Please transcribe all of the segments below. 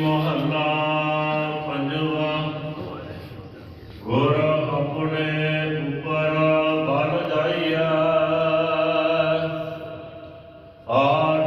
ਮਹੱਲਾ ਪੰਜਵਾ। ਗੁਰ ਆਪਣੇ ਉਪਰ ਬਲ ਜਾਈਆ ਆਠ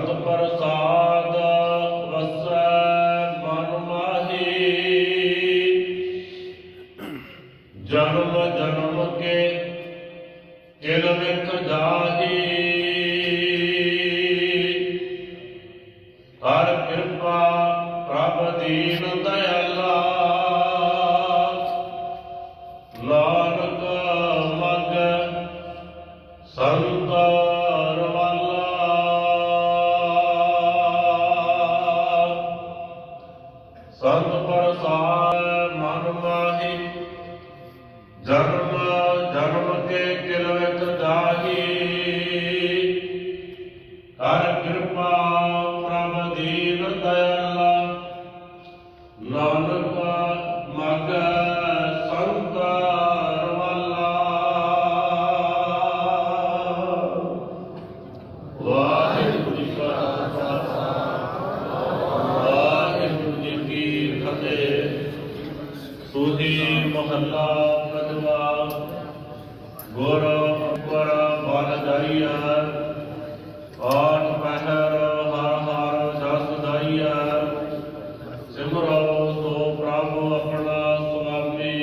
ਸੰਤ ਪ੍ਰਸਾਦ ਵਸੈ ਮਨ ਮਾਹੀ। ਜਨਮ ਜਨਮ ਕੇ ਕਿਲ ਵਿਖ ਜਾਹੀ ਹਰ ਕਿਰਪਾ ਪ੍ਰਭ ਦੀਨ ਦਇਆਲਾ। ਸੰਤ ਪ੍ਰਸਾਦ ਮਨ ਮਾਹੀ ਜਨਮ ਜਨਮ ਕੇ ਕਿਲ ਜਾਹੀ ਹਰ ਕਿਰਪਾ ਪ੍ਰਭ ਦੀਨ ਦਇਆਲਾ கதுவா கோர உப்பர பாலதாரிய ஆன் பகர ஹர ஹர சாசுதாரிய சிம்ரோ சோ பிராமோ அப்பனா சுவாமி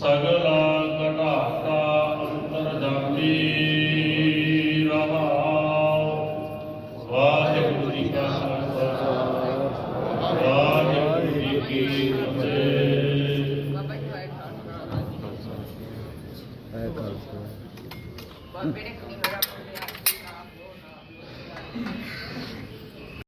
சகலா கடாட்டா அந்தர்ஜாமி ரஹா வாஹே குரு கா வாஹே குரு கி But mire que